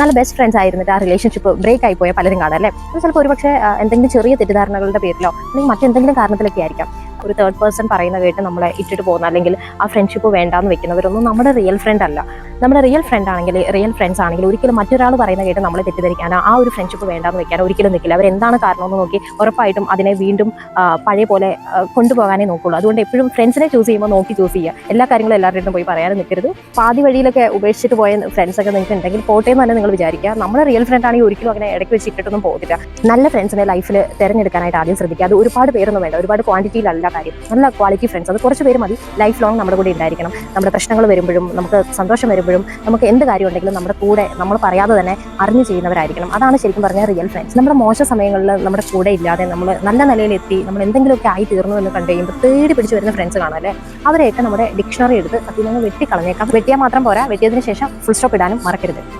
നല്ല best friends ആയിരുന്നിട്ട് ആ relationship break ആയി പോയ പലരും കാണാം അല്ലേ? അത് ചിലപ്പോൾ ഒരുപക്ഷെ എന്തെങ്കിലും ചെറിയ തെറ്റിദ്ധാരണകളുടെ പേരിലോ അല്ലെങ്കിൽ മറ്റെന്തെങ്കിലും കാരണത്തിലൊക്കെ ആയിരിക്കാം. ഒരു തേർഡ് പേഴ്സൺ പറയുന്ന കേട്ട് നമ്മളെ ഇട്ടിട്ട് പോകുന്ന അല്ലെങ്കിൽ ആ ഫ്രണ്ട്ഷിപ്പ് വേണ്ടാന്ന് വെക്കുന്നവരൊന്നും നമ്മുടെ റിയൽ ഫ്രണ്ട് അല്ല. നമ്മുടെ റിയൽ ഫ്രണ്ട് ആണെങ്കിൽ റിയൽ ഫ്രണ്ട്സ് ആണെങ്കിൽ ഒരിക്കലും മറ്റൊരാൾ പറയുന്ന കേട്ട് നമ്മളെ തെറ്റിദ്ധരിക്കാനോ ആ ഒരു ഫ്രണ്ട്ഷിപ്പ് വേണ്ടാന്ന് വെക്കാനോ ഒരിക്കലും നിൽക്കില്ല. അവർ എന്താണ് കാരണമെന്ന് നോക്കി ഉറപ്പായിട്ടും അതിനെ വീണ്ടും പഴയ പോലെ കൊണ്ടുപോകാനേ നോക്കുള്ളൂ. അതുകൊണ്ട് എപ്പോഴും ഫ്രണ്ട്സിനെ ചൂസ് ചെയ്യുമ്പോൾ നോക്കി ചൂസ് ചെയ്യുക. എല്ലാ കാര്യങ്ങളും എല്ലാവരുടെയും പോയി പറയാനും നിൽക്കരുത്. പാതി വഴിയിലൊക്കെ ഉപേക്ഷിച്ചിട്ട് പോയ ഫ്രണ്ട്സൊക്കെ നിങ്ങൾക്ക് ഉണ്ടെങ്കിൽ പോട്ടെ എന്ന് തന്നെ നിങ്ങൾ വിചാരിക്കുക. നമ്മുടെ റിയൽ ഫ്രണ്ട് ആണെങ്കിൽ ഒരിക്കലും അങ്ങനെ ഇടയ്ക്ക് വെച്ചിട്ടൊന്നും പോകില്ല നല്ല ഫ്രണ്ട്സിനെ ലൈഫിൽ തിരഞ്ഞെടുക്കാനായിട്ട് ആദ്യം ശ്രദ്ധിക്കുക. അത് ഒരുപാട് പേരൊന്നും വേണ്ട. ഒരുപാട് ക്വാണ്ടിറ്റിയിലല്ല കാര്യം. നല്ല ക്വാളിറ്റി ഫ്രണ്ട്സ് അത് കുറച്ച് പേര് മതി. ലൈഫ് ലോങ് നമ്മുടെ കൂടെ ഉണ്ടായിരിക്കണം. നമ്മുടെ പ്രശ്നങ്ങൾ വരുമ്പോഴും നമുക്ക് സന്തോഷം വരുമ്പോഴും നമുക്ക് എന്ത് കാര്യം ഉണ്ടെങ്കിലും നമ്മുടെ കൂടെ നമ്മൾ പറയാതെ തന്നെ അറിഞ്ഞു ചെയ്യുന്നവരായിരിക്കണം. അതാണ് ശരിക്കും പറഞ്ഞാൽ റിയൽ ഫ്രണ്ട്സ് നമ്മുടെ മോശ സമയങ്ങളിൽ നമ്മുടെ കൂടെ ഇല്ലാതെ നമ്മൾ നല്ല നിലയിലെത്തി നമ്മൾ എന്തെങ്കിലുമൊക്കെ ആയി തീർന്നു എന്ന് കണ്ടു കഴിയുമ്പോൾ തേടി പിടിച്ച് വരുന്ന ഫ്രണ്ട്സ് കാണാം അല്ലേ? അവരെയൊക്കെ നമ്മുടെ ഡിക്ഷണറി എടുത്ത് അതിൽ നിന്ന് വെട്ടിക്കളഞ്ഞേക്കാം. വെട്ടിയാൽ മാത്രം പോരാ. വെട്ടിയതിന് ശേഷം ഫുൾ സ്റ്റോപ്പ് ഇടാനും മറക്കരുത്.